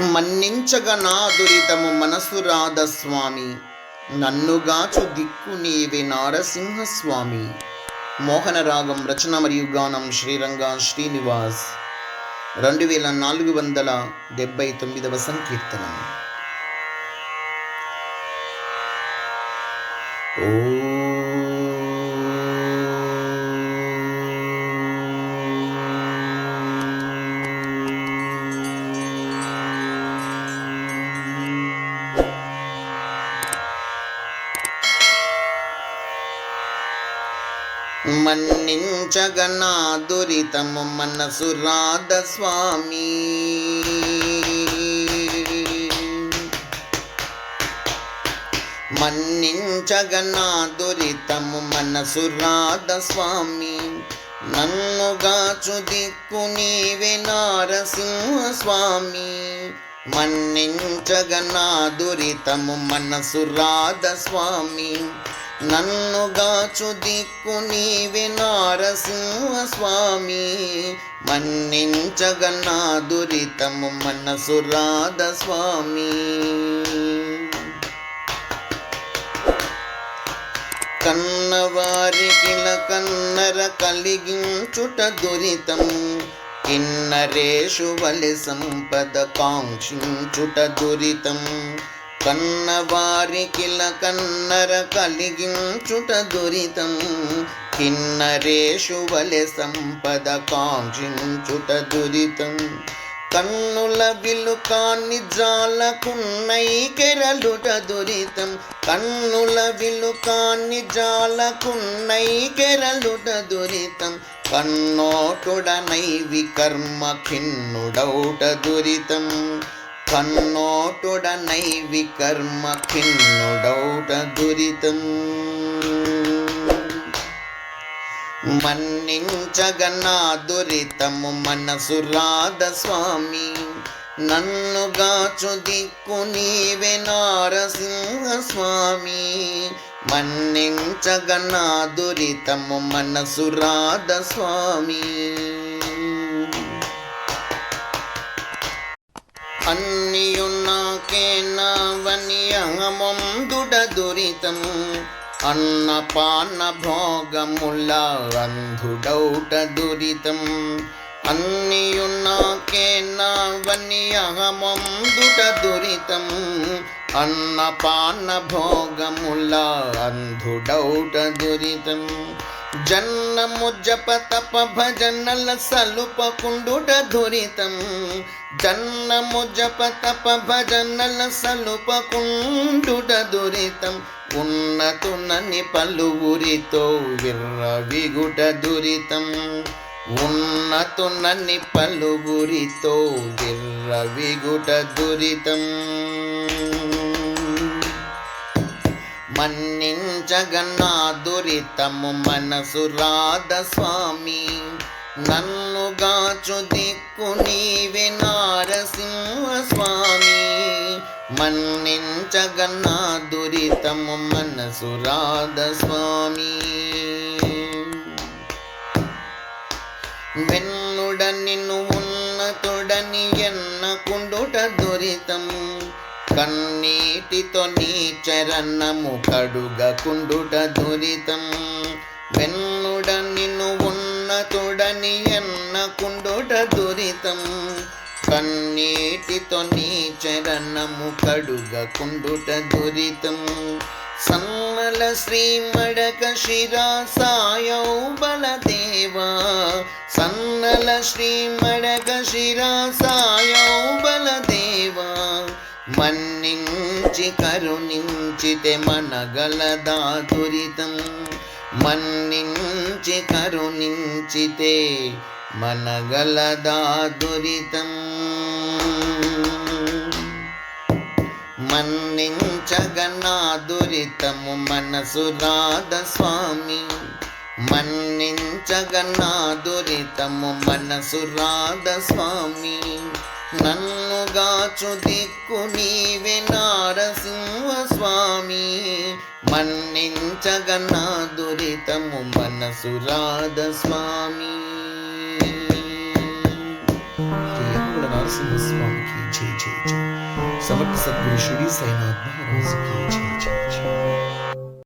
మన్నించగ నా దురితము మనసు రాధ స్వామి. నన్నుగాచు దిక్కు నీవే నారసింహ స్వామి మోహన రాగం రచన మరియు గానం శ్రీరంగ శ్రీనివాస్. రెండు వేల నాలుగు వందల డెబ్బై తొమ్మిదవ సంకీర్తనం. మన్నించగనా దురితము మనసు రాధ స్వామి. మన్నించగనా దురితము మనసు రాధ స్వామి. నన్నుగాచు దిక్కు నీవే నారసింహ స్వామి మన్నించగనా దురితము మనసు రాధ స్వామి. నన్నుగాచు దిక్కు నీవే నారసింహ స్వామి మన్నించగన్నా దురితము మనసు రాధ స్వామి కన్నవారికి కన్నర కలిగించుట దురితం. కిన్నరేషు వలి సంపద కాంక్షించుట దురితం. కన్నవారికిల కన్నర కలిగించుట దురితం. కిన్నరేషు వలె సంపద కాంక్షించుట దురితం. కన్నుల విలుకాన్ని జాలకున్నై కెరలుట దురితం. కన్నుల విలుకాన్ని జాలకున్నై కెరలుట దురితం. కన్నోటుడనై వికర్మ ఖిన్నుడౌట దురితం. కన్నోటుడనై వికర్మ ఖిన్నుడౌట దురితం. మన్నించగనా దురితము మనసు రాధ స్వామి. నన్ను గాచు దిక్కు నీవే నారసింహ స్వామి. మన్నించగనా దురితము మనసు రాధ స్వామి. అన్నియున్నాకే అహమందుడ దురితం అన్నపాన భోగముల అంధుడౌట దురితం. అన్నియున్నాకే నావని దురితం. అన్నపాన భోగముల అంధుడౌట దురితం. జన్నము జప తప భజనల సలుపకుండుట దురితం జన్నము జప తప భజనల సలుపకుండుట దురితం ఉన్నతునని పలువురితో విర్రవిగుట దురితం ఉన్నతునని పలువురితో విర్రవిగుట దురితం మన్నించగన్నా దురితము మనసు రాధ స్వామి. నన్నుగాచు దిక్కు నీవే నారసింహ స్వామి మన్నించగన్నా దురితము మనసు రాధ స్వామి. వెన్నుడ నిన్ను ఉన్నతుడని ఎన్నకుండుట దురితము. కన్నీటితో నీ చరణము కడుగకుండుట దురితం. వెన్నుడ నిన్ను ఉన్నతుడని ఎన్నకుండుట దురితం. కన్నీటితో నీ చరణము కడుగకుండుట దురితం. సన్నల శ్రీమడక శిరాసాయౌ బలదేవా. సన్నల శ్రీమడక శిరాసాయౌ సాయౌ మన్నించి కరుణించితే మనగలదా దురితం మన్నించి కరుణించితే మనగలదా దురితం మన్నించగనా దురితము మనసు రాధ స్వామి. మన్నించగనా దురితము మనసు రాధ స్వామి. నన్నుగాచు దిక్కు నీవే నారసింహ స్వామి మన్నించగనా దురితము మనసు రాధ స్వామి శ్రీ నరసింహస్వామికి జై జై జై. సమర్థ సద్గురు శ్రీ సైనాథ్ మహారాజుకి